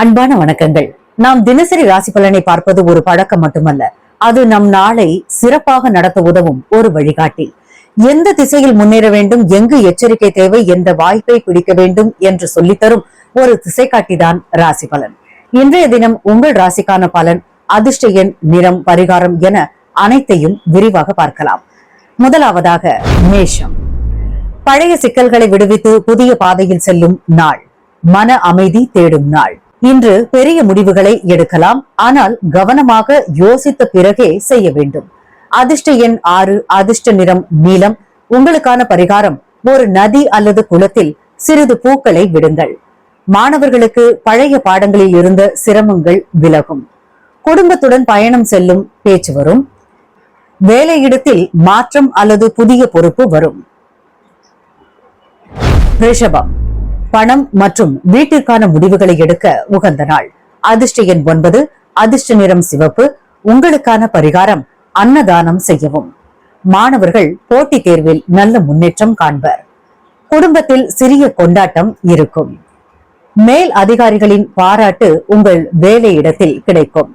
அன்பான வணக்கங்கள். நாம் தினசரி ராசி பலனை பார்ப்பது ஒரு பழக்கம் மட்டுமல்ல. அது நம் நாளை சிறப்பாக நடத்த உதவும் ஒரு வழிகாட்டி. எந்த திசையில் முன்னேற வேண்டும் எங்கு எச்சரிக்கை தேவை எந்த வாய்ப்பை பிடிக்க வேண்டும் என்று சொல்லித்தரும் ஒரு திசை காட்டிதான் ராசி பலன். இன்றைய தினம் உங்கள் ராசிக்கான பலன் அதிர்ஷ்ட எண் நிறம் பரிகாரம் என அனைத்தையும் விரிவாக பார்க்கலாம். முதலாவதாக மேஷம். பழைய சிக்கல்களை விடுவித்து புதிய பாதையில் செல்லும் நாள். மன அமைதி தேடும் நாள். இன்று பெரிய முடிவுகளை எடுக்கலாம். ஆனால் கவனமாக யோசித்த பிறகே செய்ய வேண்டும். அதிர்ஷ்ட எண் ஆறு அதிர்ஷ்ட நிறம் நீலம். உங்களுக்கான பரிகாரம் ஒரு நதி அல்லது குளத்தில் சிறிது பூக்களை விடுங்கள். மாணவர்களுக்கு பழைய பாடங்களில் இருந்த சிரமங்கள் விலகும். குடும்பத்துடன் பயணம் செல்லும் பேச்சு வரும். வேலையிடத்தில் மாற்றம் அல்லது புதிய பொறுப்பு வரும். ரிஷபம். பணம் மற்றும் வீட்டிற்கான முடிவுகளை எடுக்க உகந்த நாள். அதிர்ஷ்ட எண் ஒன்பது அதிர்ஷ்ட நிறம் சிவப்பு. உங்களுக்கான பரிகாரம் அன்னதானம் செய்யவும். மாணவர்கள் போட்டித் தேர்வில் நல்ல முன்னேற்றம் காண்பர். குடும்பத்தில் சிறிய கொண்டாட்டம் இருக்கும். மேல் அதிகாரிகளின் பாராட்டு உங்கள் வேலை இடத்தில் கிடைக்கும்.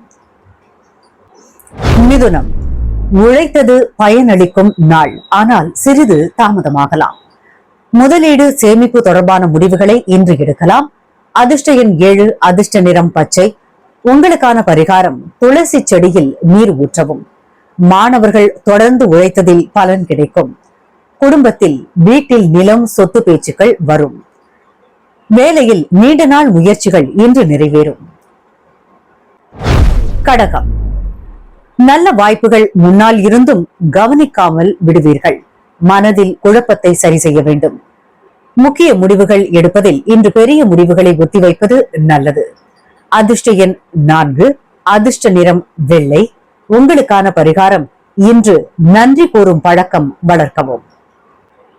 மிதுனம். உழைத்தது பயனளிக்கும் நாள். ஆனால் சிறிது தாமதமாகலாம். முதலீடு சேமிப்பு தொடர்பான முடிவுகளை இன்று எடுக்கலாம். அதிர்ஷ்ட எண் ஏழு அதிர்ஷ்ட நிறம் பச்சை. உங்களுக்கான பரிகாரம் துளசி செடியில் நீர் ஊற்றவும். மாணவர்கள் தொடர்ந்து உழைத்ததில் பலன் கிடைக்கும். குடும்பத்தில் வீட்டில் நிலம் சொத்து பேச்சுக்கள் வரும். வேலையில் நீண்ட நாள் முயற்சிகள் இன்று நிறைவேறும். கடகம். நல்ல வாய்ப்புகள் முன்னால் இருந்தும் கவனிக்காமல் விடுவீர்கள். மனதில் குழப்பத்தை சரி செய்ய வேண்டும். முக்கிய முடிவுகள் எடுப்பதில் இன்று பெரிய முடிவுகளை ஒத்திவைப்பது நல்லது. அதிர்ஷ்ட எண் நான்கு அதிர்ஷ்ட நிறம் வெள்ளை. உங்களுக்கான பரிகாரம் இன்று நன்றி கூறும் பழக்கம் வளர்க்கவும்.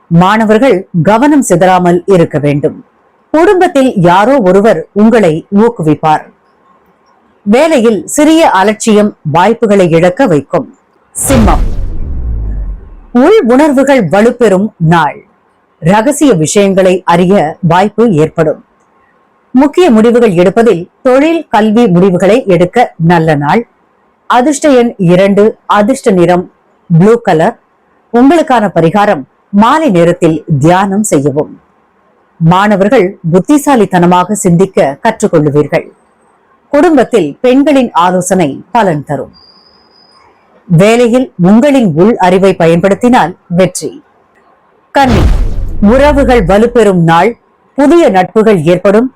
மாணவர்கள் கவனம் சிதறாமல் இருக்க வேண்டும். குடும்பத்தில் யாரோ ஒருவர் உங்களை ஊக்குவிப்பார். வேலையில் சிறிய அலட்சியம் வாய்ப்புகளை இழக்க வைக்கும். சிம்மம். உள் உணர்வுகள் வலுப்பெறும் நாள். ரகசிய விஷயங்களை அறிய வாய்ப்பு ஏற்படும். முக்கிய முடிவுகள் எடுப்பதில் தொழில் கல்வி முடிவுகளை எடுக்க நல்ல நாள். அதிர்ஷ்ட எண் இரண்டு அதிர்ஷ்ட நிறம் ப்ளூ கலர் உங்களுக்கான பரிகாரம் மாலை நேரத்தில் தியானம் செய்யவும். மாணவர்கள் புத்திசாலித்தனமாக சிந்திக்க கற்றுக்கொள்ளுவீர்கள். குடும்பத்தில் பெண்களின் ஆலோசனை பலன் தரும். வேலையில் உங்களின் உள் அறிவை பயன்படுத்தினால் வெற்றி. கன்னி உறவுகள் வலுப்பெறும் நாள் புதிய நட்புகள் ஏற்படும்.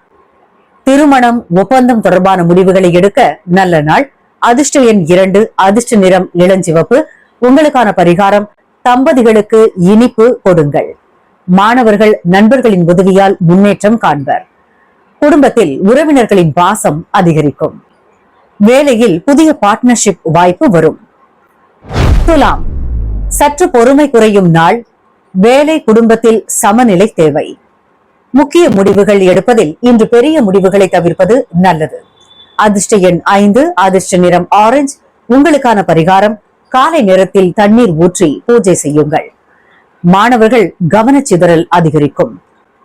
திருமணம் ஒப்பந்தம் தொடர்பான முடிவுகளை எடுக்க நல்ல நாள். அதிர்ஷ்ட எண் இரண்டு அதிர்ஷ்ட நிறம் இளஞ்சிவப்பு. உங்களுக்கான பரிகாரம் தம்பதிகளுக்கு இனிப்பு கொடுங்கள். மாணவர்கள் நண்பர்களின் உதவியால் முன்னேற்றம் காண்பர். குடும்பத்தில் உறவினர்களின் பாசம் அதிகரிக்கும். வேலையில் புதிய பார்ட்னர்ஷிப் வாய்ப்பு வரும். துலாம். சற்று பொறுமை குறையும் நாள் வேலை குடும்பத்தில் சமநிலை தேவை. முக்கிய முடிவுகள் எடுப்பதில் இன்று பெரிய முடிவுகளை தவிர்ப்பது நல்லது. அதிர்ஷ்ட எண் ஐந்து அதிர்ஷ்ட நிறம் ஆரஞ்சு. உங்களுக்கான பரிகாரம் காலை நேரத்தில் தண்ணீர் ஊற்றி பூஜை செய்யுங்கள். மாணவர்கள் கவனச்சிதறல் அதிகரிக்கும்.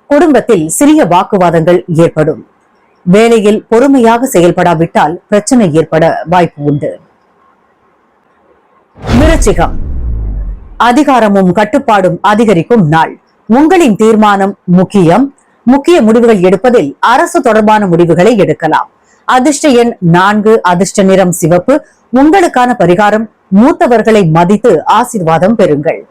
குடும்பத்தில் சிறிய வாக்குவாதங்கள் ஏற்படும். வேலையில் பொறுமையாக செயல்படாவிட்டால் பிரச்சனை ஏற்பட வாய்ப்பு உண்டு. விருச்சிகம். அதிகாரமும் கட்டுப்பாடும் அதிகரிக்கும் நாள். உங்களின் தீர்மானம் முக்கியம். முக்கிய முடிவுகள் எடுப்பதில் அரசு தொடர்பான முடிவுகளை எடுக்கலாம். அதிர்ஷ்ட எண் நான்கு அதிர்ஷ்ட நிறம் சிவப்பு. உங்களுக்கான பரிகாரம் மூத்தவர்களை மதித்து ஆசிர்வாதம் பெறுங்கள்.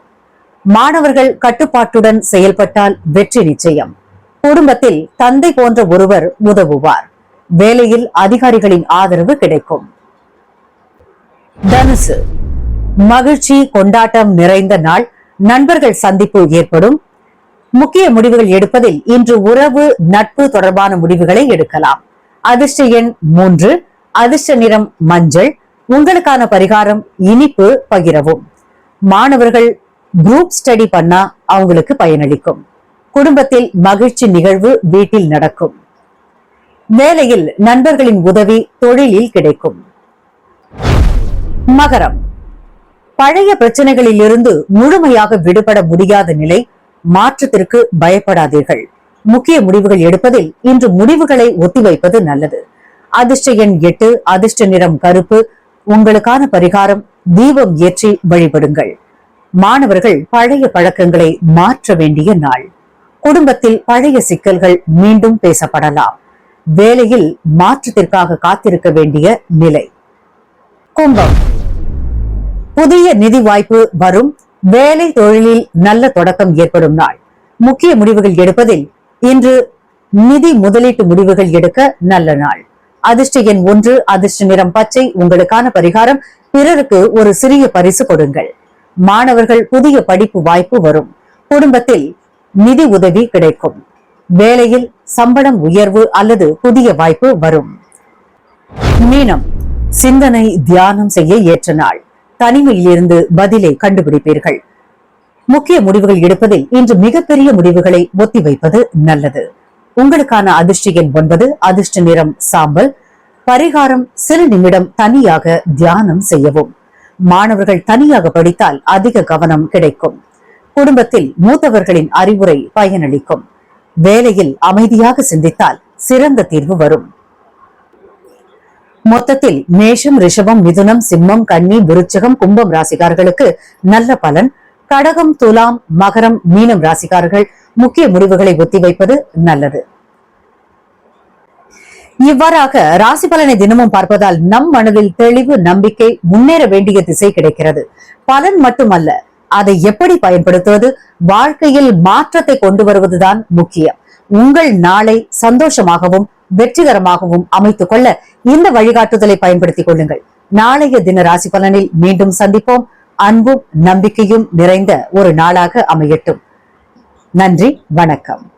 மாணவர்கள் கட்டுப்பாட்டுடன் செயல்பட்டால் வெற்றி நிச்சயம். குடும்பத்தில் தந்தை போன்ற ஒருவர் உதவுவார். வேலையில் அதிகாரிகளின் ஆதரவு கிடைக்கும். தனுசு. மகிழ்ச்சி கொண்டாட்டம் நிறைந்த நாள் நண்பர்கள் சந்திப்பு ஏற்படும். முக்கிய முடிவுகள் எடுப்பதில் இன்று உறவு நட்பு தொடர்பான முடிவுகளை எடுக்கலாம். அதிர்ஷ்ட எண் மூன்று அதிர்ஷ்ட நிறம் மஞ்சள் உங்களுக்கான பரிகாரம் இனிப்பு பகிரவும். மாணவர்கள் குரூப் ஸ்டடி பண்ணா அவங்களுக்கு பயனளிக்கும். குடும்பத்தில் மகிழ்ச்சி நிகழ்வு வீட்டில் நடக்கும். வேலையில் நண்பர்களின் உதவி தொழிலில் கிடைக்கும். மகரம். பழைய பிரச்சனைகளில் இருந்து முழுமையாக விடுபட முடியாத நிலை மாற்றத்திற்கு பயப்படாதீர்கள். முக்கிய முடிவுகள் எடுப்பதில் இன்று முடிவுகளை ஒத்திவைப்பது நல்லது. அதிர்ஷ்ட எண் எட்டு அதிர்ஷ்ட நிறம் கருப்பு உங்களுக்கான பரிகாரம் தீபம் ஏற்றி வழிபடுங்கள். மாணவர்கள் பழைய பழக்கங்களை மாற்ற வேண்டிய நாள். குடும்பத்தில் பழைய சிக்கல்கள் மீண்டும் பேசப்படலாம். வேலையில் மாற்றத்திற்காக காத்திருக்க வேண்டிய நிலை. கும்பம். புதிய நிதி வாய்ப்பு வரும். வேலை தொழிலில் நல்ல தொடக்கம் ஏற்படும் நாள். முக்கிய முடிவுகள் எடுப்பதில் இன்று நிதி முதலீட்டு முடிவுகள் எடுக்க நல்ல நாள். அதிர்ஷ்ட எண் ஒன்று அதிர்ஷ்ட நிறம் பச்சை. உங்களுக்கான பரிகாரம் பிறருக்கு ஒரு சிறிய பரிசு கொடுங்கள். மாணவர்கள் புதிய படிப்பு வாய்ப்பு வரும். குடும்பத்தில் நிதி உதவி கிடைக்கும். வேலையில் சம்பளம் உயர்வு அல்லது புதிய வாய்ப்பு வரும். மீனம் சிந்தனை தியானம் செய்ய ஏற்ற நாள். தனிமையிலிருந்து பதிலை கண்டுபிடிப்பீர்கள். முக்கிய முடிவுகள் எடுப்பதில் இன்று மிகப்பெரிய முடிவுகளை ஒத்திவைப்பது நல்லது. உங்களுக்கான அதிர்ஷ்ட எண் ஒன்பது அதிர்ஷ்ட நிறம் சாம்பல். பரிகாரம் சில நிமிடம் தனியாக தியானம் செய்யவும். மாணவர்கள் தனியாக படித்தால் அதிக கவனம் கிடைக்கும். குடும்பத்தில் மூத்தவர்களின் அறிவுரை பயனளிக்கும். வேலையில் அமைதியாக சிந்தித்தால் சிறந்த தீர்வு வரும். மொத்தத்தில் மேஷம் ரிஷபம் மிதுனம் சிம்மம் கன்னி விருச்சகம் கும்பம் ராசிகார்களுக்கு நல்ல பலன். கடகம் துலாம் மகரம் மீனம் ராசிக்காரர்கள் முக்கிய முடிவுகளை ஒத்திவைப்பது நல்லது. இவ்வாறாக ராசி பலனை தினமும் பார்ப்பதால் நம் மனதில் தெளிவு நம்பிக்கை முன்னேற வேண்டிய திசை கிடைக்கிறது. பலன் மட்டுமல்ல அதை எப்படி பயன்படுத்துவது? வாழ்க்கையில் மாற்றத்தை கொண்டு வருவதுதான் முக்கியம். உங்கள் நாளை சந்தோஷமாகவும் வெற்றிகரமாகவும் அமைத்துக் கொள்ள இந்த வழிகாட்டுதலை பயன்படுத்திக் கொள்ளுங்கள். நாளைய தின ராசி பலனில் மீண்டும் சந்திப்போம். அன்பும் நம்பிக்கையும் நிறைந்த ஒரு நாளாக அமையட்டும். நன்றி வணக்கம்.